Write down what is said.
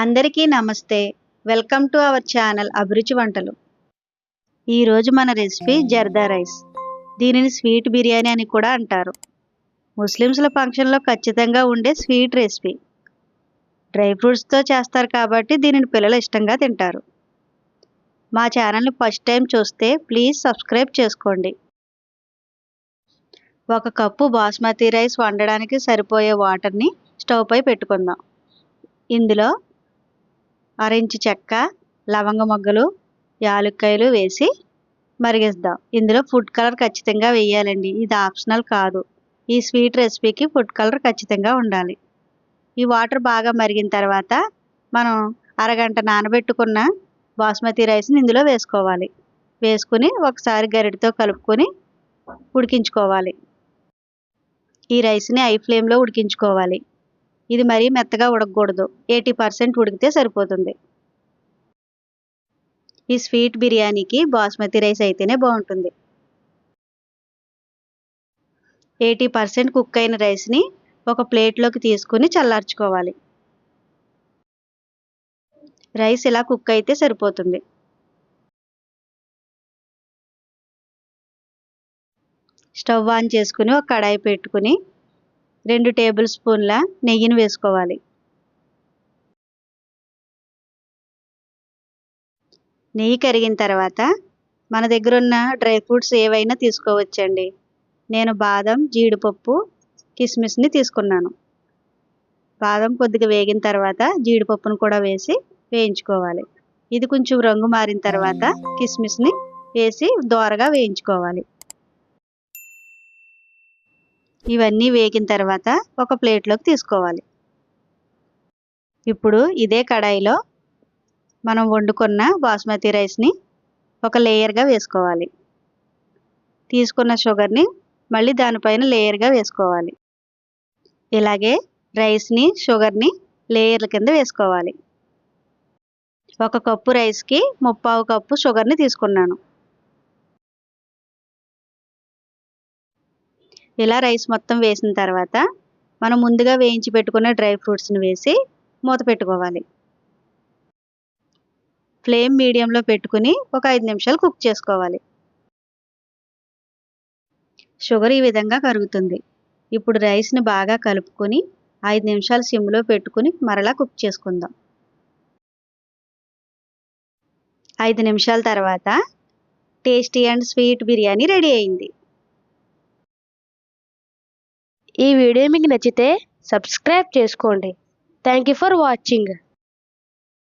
అందరికీ నమస్తే. Welcome to our channel అభిరుచి వంటలు. ఈరోజు మన రెసిపీ జర్దా రైస్. దీనిని స్వీట్ బిర్యానీ అని కూడా అంటారు. ముస్లిమ్స్ల ఫంక్షన్లో ఖచ్చితంగా ఉండే స్వీట్ రెసిపీ. డ్రై ఫ్రూట్స్తో చేస్తారు కాబట్టి దీనిని పిల్లలు ఇష్టంగా తింటారు. మా ఛానల్ని ఫస్ట్ టైం చూస్తే ప్లీజ్ సబ్స్క్రైబ్ చేసుకోండి. ఒక కప్పు బాస్మతి రైస్ వండడానికి సరిపోయే వాటర్ని స్టవ్పై పెట్టుకుందాం. ఇందులో ఆరెంజ్ చెక్క లవంగ మొగ్గలు యాలక్కాయలు వేసి మరిగిద్దాం. ఇందులో ఫుడ్ కలర్ ఖచ్చితంగా వేయాలండి. ఇది ఆప్షనల్ కాదు. ఈ స్వీట్ రెసిపీకి ఫుడ్ కలర్ ఖచ్చితంగా ఉండాలి. ఈ వాటర్ బాగా మరిగిన తర్వాత మనం అరగంట నానబెట్టుకున్న బాస్మతి రైస్ని ఇందులో వేసుకోవాలి. వేసుకుని ఒకసారి గరిటతో కలుపుకొని ఉడికించుకోవాలి. ఈ రైస్ని ఐ ఫ్లేమ్లో ఉడికించుకోవాలి. ఇది మరీ మెత్తగా ఉడకకూడదు. ఎయిటీ పర్సెంట్ ఉడికితే సరిపోతుంది. ఈ స్వీట్ బిర్యానీకి బాస్మతి రైస్ అయితేనే బాగుంటుంది. ఎయిటీ పర్సెంట్ కుక్ అయిన రైస్ని ఒక ప్లేట్లోకి తీసుకుని చల్లార్చుకోవాలి. రైస్ ఇలా కుక్ అయితే సరిపోతుంది. స్టవ్ ఆన్ చేసుకుని ఒక కడాయి పెట్టుకుని రెండు టేబుల్ స్పూన్ల నెయ్యిని వేసుకోవాలి. నెయ్యి కరిగిన తర్వాత మన దగ్గర ఉన్న డ్రై ఫ్రూట్స్ ఏవైనా తీసుకోవచ్చండి. నేను బాదం జీడిపప్పు కిస్మిస్ని తీసుకున్నాను. బాదం కొద్దిగా వేగిన తర్వాత జీడిపప్పును కూడా వేసి వేయించుకోవాలి. ఇది కొంచెం రంగు మారిన తర్వాత కిస్మిస్ని వేసి దోరగా వేయించుకోవాలి. ఇవన్నీ వేగిన తర్వాత ఒక ప్లేట్లోకి తీసుకోవాలి. ఇప్పుడు ఇదే కడాయిలో మనం వండుకున్న బాస్మతి రైస్ని ఒక లేయర్గా వేసుకోవాలి. తీసుకున్న షుగర్ని మళ్ళీ దానిపైన లేయర్గా వేసుకోవాలి. ఇలాగే రైస్ని షుగర్ని లేయర్ల కింద వేసుకోవాలి. ఒక కప్పు రైస్కి ముప్పావు కప్పు షుగర్ని తీసుకున్నాను. ఇలా రైస్ మొత్తం వేసిన తర్వాత మనం ముందుగా వేయించి పెట్టుకున్న డ్రై ఫ్రూట్స్ని వేసి మూత పెట్టుకోవాలి. ఫ్లేమ్ మీడియంలో పెట్టుకుని ఒక ఐదు నిమిషాలు కుక్ చేసుకోవాలి. షుగర్ ఈ విధంగా కరుగుతుంది. ఇప్పుడు రైస్ని బాగా కలుపుకొని ఐదు నిమిషాలు సిమ్లో పెట్టుకుని మరలా కుక్ చేసుకుందాం. ఐదు నిమిషాల తర్వాత tasty and sweet biryani ready అయింది. ఈ వీడియో మీకు నచ్చితే సబ్స్క్రైబ్ చేసుకోండి. Thank you for watching